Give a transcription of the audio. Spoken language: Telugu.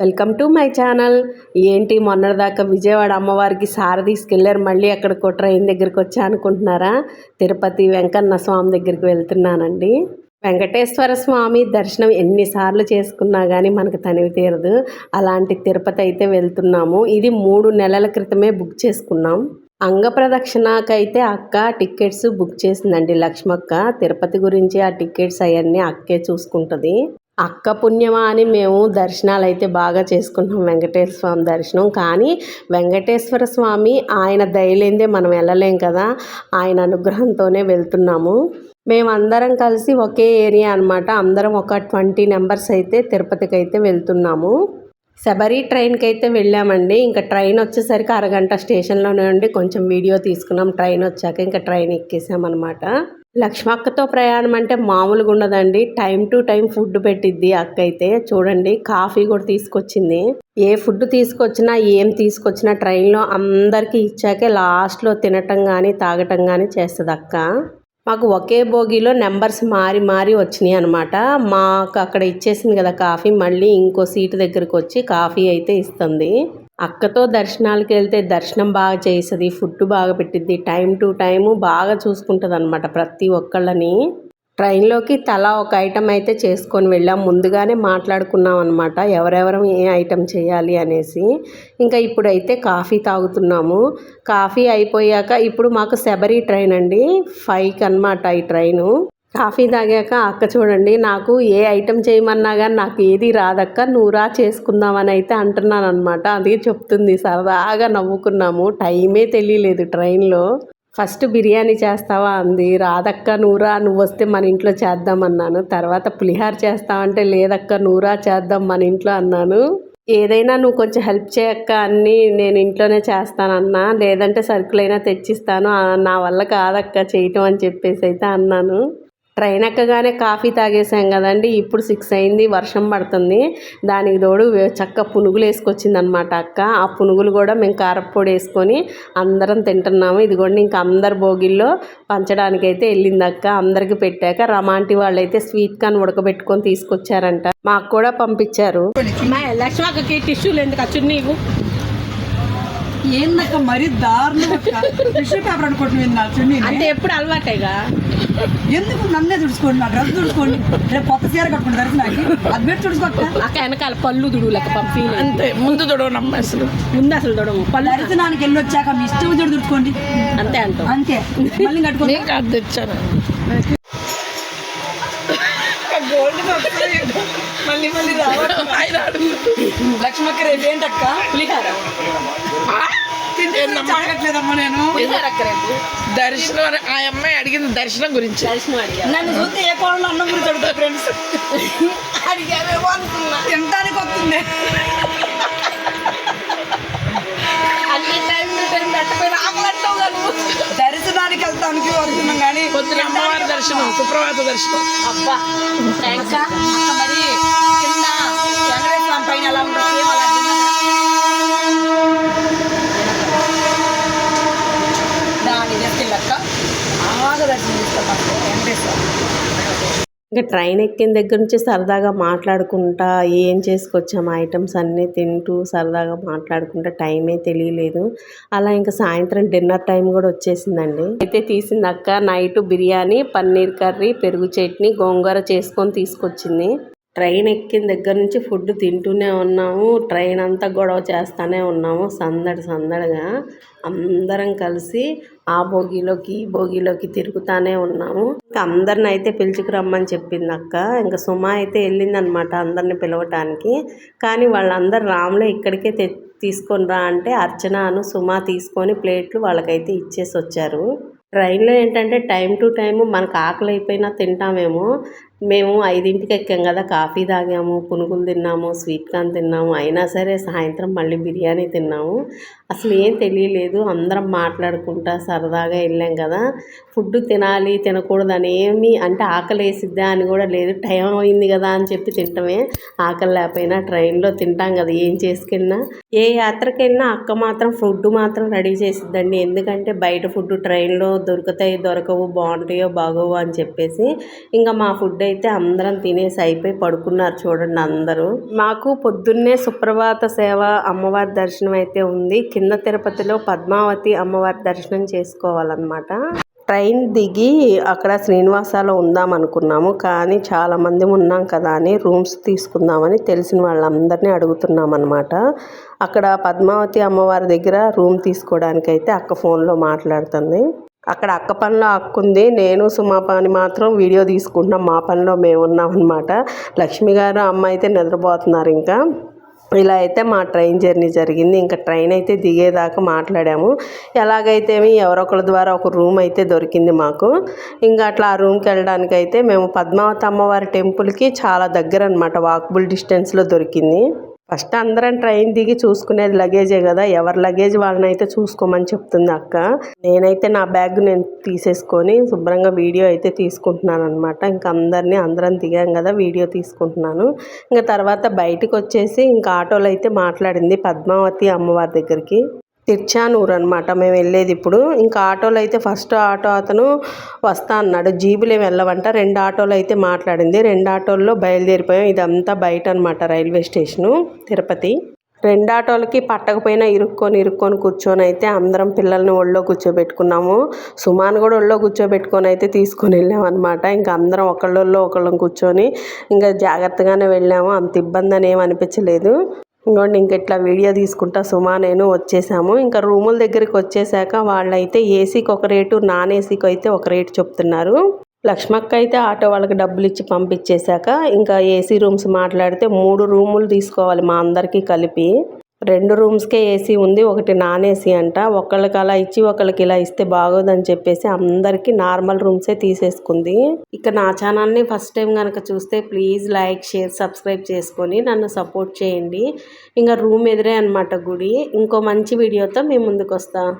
Welcome to my channel. ఏంటి మొన్నటిదాకా విజయవాడ అమ్మవారికి సార తీసుకెళ్ళారు మళ్ళీ అక్కడ ట్రైన్ దగ్గరికి వచ్చా అనుకుంటున్నారా? తిరుపతి వెంకన్న స్వామి దగ్గరికి వెళ్తున్నానండి. వెంకటేశ్వర స్వామి దర్శనం ఎన్నిసార్లు చేసుకున్నా కానీ మనకు తనివి తీరదు. అలాంటి తిరుపతి అయితే వెళ్తున్నాము. ఇది మూడు నెలల క్రితమే బుక్ చేసుకున్నాం. అంగప్రదక్షిణకైతే అక్క టికెట్స్ బుక్ చేసిందండి లక్ష్మక్క. తిరుపతి గురించి ఆ టికెట్స్ అవన్నీ అక్కే చూసుకుంటుంది. అక్క పుణ్యమా అని మేము దర్శనాలు అయితే బాగా చేసుకుంటున్నాం వెంకటేశ్వర స్వామి దర్శనం. కానీ వెంకటేశ్వర స్వామి ఆయన దయలేందే మనం వెళ్ళలేం కదా. ఆయన అనుగ్రహంతోనే వెళ్తున్నాము. మేమందరం కలిసి ఒకే ఏరియా అనమాట అందరం ఒక ట్వంటీ నెంబర్స్ అయితే తిరుపతికి అయితే వెళ్తున్నాము. శబరి ట్రైన్కి అయితే వెళ్ళామండి. ఇంకా ట్రైన్ వచ్చేసరికి అరగంట స్టేషన్లోనే ఉండి కొంచెం వీడియో తీసుకున్నాం. ట్రైన్ వచ్చాక ఇంకా ట్రైన్ ఎక్కేసామన్నమాట. లక్ష్మక్కతో ప్రయాణం అంటే మామూలుగా ఉండదండి. టైం టు టైం ఫుడ్ పెట్టిద్ది అక్క అయితే చూడండి కాఫీ కూడా తీసుకొచ్చింది. ఏ ఫుడ్ తీసుకొచ్చినా ఏం తీసుకొచ్చినా ట్రైన్లో అందరికీ ఇచ్చాకే లాస్ట్లో తినటం కానీ తాగటం కానీ చేస్తుంది అక్క. మాకు ఒకే బోగిలో నెంబర్స్ మారి మారి వచ్చినాయి అనమాట మాకు అక్కడ ఇచ్చేసింది కదా కాఫీ మళ్ళీ ఇంకో సీటు దగ్గరకు వచ్చి కాఫీ అయితే ఇస్తుంది. అక్కతో దర్శనాలకు వెళ్తే దర్శనం బాగా చేస్తుంది ఫుడ్ బాగా పెట్టిద్ది టైం టు టైము బాగా చూసుకుంటుంది అనమాట ప్రతి ఒక్కళ్ళని. ట్రైన్లోకి తలా ఒక ఐటెం అయితే చేసుకొని వెళ్ళాం ముందుగానే మాట్లాడుకున్నాం అనమాట ఎవరెవరం ఏ ఐటెం చేయాలి అనేసి. ఇంకా ఇప్పుడైతే కాఫీ తాగుతున్నాము. కాఫీ అయిపోయాక ఇప్పుడు మాకు శబరి ట్రైన్ అండి ఫైవ్కి అనమాట ఈ ట్రైను. కాఫీ తాగాక అక్క చూడండి నాకు ఏ ఐటెం చేయమన్నా కానీ నాకు ఏది రాదక్క నూరా చేసుకుందామని అయితే అంటున్నాను అనమాట అది చెప్తుంది. సరదాగా నవ్వుకున్నాము. టైమే తెలియలేదు ట్రైన్లో. ఫస్ట్ బిర్యానీ చేస్తావా? అంది. రాదక్క నూరా నువ్వు వస్తే మన ఇంట్లో చేద్దామన్నాను తర్వాత పులిహార చేస్తావంటే లేదక్క నూరా చేద్దాం మన ఇంట్లో అన్నాను. ఏదైనా నువ్వు కొంచెం హెల్ప్ చేయక్క అన్ని నేను ఇంట్లోనే చేస్తానన్నా లేదంటే సరుకులైనా తెచ్చిస్తాను నా వల్ల కాదక్క చేయటం అని చెప్పేసి అయితే అన్నాను. ట్రైన్ ఎక్కగానే కాఫీ తాగేసాం కదండి. ఇప్పుడు సిక్స్ అయింది వర్షం పడుతుంది. దానికి తోడు చక్క పునుగులు వేసుకొచ్చింది అనమాట అక్క. ఆ పునుగులు కూడా మేము కారపొడి వేసుకొని అందరం తింటున్నాము. ఇదిగోండి ఇంకా అందరు భోగిల్లో పంచడానికి అయితే వెళ్ళింది అక్క. అందరికి పెట్టాక రమాంటి వాళ్ళు అయితే స్వీట్ కార్న్ ఉడకబెట్టుకొని తీసుకొచ్చారంట. మాకు కూడా పంపించారు. లక్ష్మక్కకి టిష్యూలు ఎందుకు? నీవు ఏందక్క మరి దారుణం టిష్యూ పేపర్ అనుకుంటున్నాను నా చున్నీ అంటే ఎప్పుడు అలవాటేగా? ఎందుకు నన్నే తుడుచుకోండి నా డ్రెస్ తుడుచుకోండి రేపు కొత్త చీర కట్టుకుంటే దర్శనం నాకు? అది తుడుచుకోక్క? అక్క వెనకాల పళ్ళు దుడు లెక్క పంపి అంతే ముందు తొడవనమ్మ అసలు. ముందు అసలు దొడము పళ్ళు దర్శనానికి వెళ్ళి వచ్చాక మీ ఇష్టం చూడు తుడుచుకోండి. అంతే అంటాం అంతే. మళ్ళీ కట్టుకోండి తెచ్చాను. మళ్ళీ మళ్ళీ రావాలి లక్ష్మక్క రేపు ఏంటక్క? పులిహార. నేను. దర్శనం ఆ అమ్మాయి అడిగింది దర్శనం గురించి. నన్ను చూస్తే ఏ కోణంలో అన్నం గురించి అడుగుతా ఫ్రెండ్స్ అడిగావేమో అనుకున్నా. తినడానికి వస్తుంది. పొద్దున అమ్మవారి దర్శనం సుప్రభాత దర్శనం. అబ్బా థ్యాంక్స్ మరి కింద వెంకటేశ్వర పైన ఎలా ఉంటుంది సేమ్ అలా దాని తీసుకెళ్ళక్క బాగా దర్శనం చేస్తాం వెంకటేశ్వర ఇంకా ట్రైన్ ఎక్కిన దగ్గర నుంచి సరదాగా మాట్లాడుకుంటా ఏం చేసుకొచ్చాం ఐటమ్స్ అన్నీ తింటూ సరదాగా మాట్లాడుకుంటా టైమే తెలియలేదు. అలా ఇంకా సాయంత్రం డిన్నర్ టైం కూడా వచ్చేసిందండి. అయితే తీసింది అక్క నైట్ బిర్యానీ పన్నీర్ కర్రీ పెరుగు చట్నీ గోంగూర చేసుకొని తీసుకొచ్చింది. ట్రైన్ ఎక్కిన దగ్గర నుంచి ఫుడ్ తింటూనే ఉన్నాము. ట్రైన్ అంతా గొడవ చేస్తూనే ఉన్నాము. సందడి సందడిగా అందరం కలిసి ఆ భోగిలోకి ఈ భోగిలోకి తిరుగుతానే ఉన్నాము. ఇంకా అందరిని అయితే పిలుచుకురమ్మని చెప్పింది అక్క. ఇంకా సుమా అయితే వెళ్ళిందనమాట అందరిని పిలవటానికి. కానీ వాళ్ళందరు రాములే ఇక్కడికే తె తీసుకొని రా అంటే అర్చనను సుమా తీసుకొని ప్లేట్లు వాళ్ళకైతే ఇచ్చేసి వచ్చారు. ట్రైన్లో ఏంటంటే టైం టు టైము మనకు ఆకలి అయిపోయినా తింటామేమో. మేము ఐదింటికి ఎక్కాం కదా కాఫీ తాగాము పునుగులు తిన్నాము స్వీట్ కార్న్ తిన్నాము. అయినా సరే సాయంత్రం మళ్ళీ బిర్యానీ తిన్నాము. అసలు ఏం తెలియలేదు. అందరం మాట్లాడుకుంటా సరదాగా వెళ్ళాం కదా. ఫుడ్ తినాలి తినకూడదు అని ఏమి అంటే ఆకలి వేసిద్దా అని కూడా లేదు. టైం అయింది కదా అని చెప్పి తింటమే. ఆకలి లేకపోయినా ట్రైన్లో తింటాం కదా ఏం చేసుకెళ్ళినా. ఏ యాత్రకి వెళ్ళినా అక్క మాత్రం ఫుడ్ మాత్రం రెడీ చేసిద్దండి. ఎందుకంటే బయట ఫుడ్ ట్రైన్లో దొరుకుతాయి దొరకవు బాగుంటాయో బాగోవు అని చెప్పేసి. ఇంకా మా ఫుడ్ అయితే అందరం తినేసి అయిపోయి పడుకున్నారు చూడండి అందరూ. మాకు పొద్దున్నే సుప్రభాత సేవ అమ్మవారి దర్శనం అయితే ఉంది. కింద తిరుపతిలో పద్మావతి అమ్మవారి దర్శనం చేసుకోవాలన్నమాట. ట్రైన్ దిగి అక్కడ శ్రీనివాసాలో ఉందాం అనుకున్నాము కానీ చాలా మంది ఉన్నాం కదా అని రూమ్స్ తీసుకుందామని తెలిసిన వాళ్ళందరినీ అడుగుతున్నాం అనమాట అక్కడ పద్మావతి అమ్మవారి దగ్గర రూమ్ తీసుకోవడానికి అయితే అక్క ఫోన్లో మాట్లాడుతుంది. అక్కడ అక్క పనిలో అక్కుంది నేను సుమా పని మాత్రం వీడియో తీసుకుంటున్నాం. మా పనిలో మేము ఉన్నాం అనమాట లక్ష్మి గారు అమ్మ అయితే నిద్రపోతున్నారు ఇంకా. ఇలా అయితే మా ట్రైన్ జర్నీ జరిగింది. ఇంకా ట్రైన్ అయితే దిగేదాకా మాట్లాడాము. ఎలాగైతే ఎవరొకరి ద్వారా ఒక రూమ్ అయితే దొరికింది మాకు. ఇంకా అట్లా ఆ రూమ్కి వెళ్ళడానికి అయితే మేము పద్మావతి అమ్మవారి టెంపుల్కి చాలా దగ్గర అనమాట వాకబుల్ డిస్టెన్స్లో దొరికింది. ఫస్ట్ అందరం ట్రైన్ దిగి చూసుకునేది లగేజే కదా ఎవరి లగేజ్ వాళ్ళని అయితే చూసుకోమని చెప్తుంది అక్క. నేనైతే నా బ్యాగ్ నేను తీసేసుకొని శుభ్రంగా వీడియో అయితే తీసుకుంటున్నాను అనమాట ఇంకా అందరినీ అందరం దిగాం కదా వీడియో తీసుకుంటున్నాను. ఇంకా తర్వాత బయటకు వచ్చేసి ఇంకా ఆటోలో అయితే మాట్లాడింది పద్మావతి అమ్మవారి దగ్గరికి. తిర్చానూరు అనమాట మేము వెళ్ళేది ఇప్పుడు. ఇంకా ఆటోలో అయితే ఫస్ట్ ఆటో అతను వస్తా అన్నాడు. జీబులే వెళ్ళవంట. రెండు ఆటోలు అయితే మాట్లాడింది. రెండు ఆటోల్లో బయలుదేరిపోయాం. ఇదంతా బయట అనమాట రైల్వే స్టేషను తిరుపతి. రెండు ఆటోలకి పట్టకపోయినా ఇరుక్కొని ఇరుక్కొని కూర్చొని అయితే అందరం పిల్లల్ని ఒళ్ళో కూర్చోబెట్టుకున్నాము. సుమాన్ కూడా ఒళ్ళో కూర్చోబెట్టుకొని అయితే తీసుకొని వెళ్ళామన్నమాట. ఇంకా అందరం ఒకళ్ళల్లో ఒకళ్ళం కూర్చొని ఇంకా జాగ్రత్తగానే వెళ్ళాము. అంత ఇబ్బంది అని ఏమనిపించలేదు ఇంకోండి ఇంక ఇట్లా వీడియో తీసుకుంటా సుమా నేను వచ్చేసాము. ఇంకా రూముల దగ్గరికి వచ్చేసాక వాళ్ళైతే ఏసీకి ఒక రేటు నాన్ ఏసీకి అయితే ఒక రేటు చెప్తున్నారు. లక్ష్మక్క అయితే ఆటో వాళ్ళకి డబ్బులు ఇచ్చి పంపించేశాక ఇంకా ఏసీ రూమ్స్ మాట్లాడితే మూడు రూములు తీసుకోవాలి మా అందరికీ కలిపి. రెండు రూమ్స్కే ఏసీ ఉంది ఒకటి నాన్ ఏసీ అంట. ఒకళ్ళకి అలా ఇచ్చి ఒకళ్ళకి ఇలా ఇస్తే బాగోదని చెప్పేసి అందరికీ నార్మల్ రూమ్సే తీసేసుకుంది. ఇక నా ఛానల్ని ఫస్ట్ టైం కనుక చూస్తే ప్లీజ్ లైక్ షేర్ సబ్స్క్రైబ్ చేసుకొని నన్ను సపోర్ట్ చేయండి. ఇంకా రూమ్ ఎదురే అనమాట గుడి. ఇంకో మంచి వీడియోతో మేము ముందుకు వస్తాను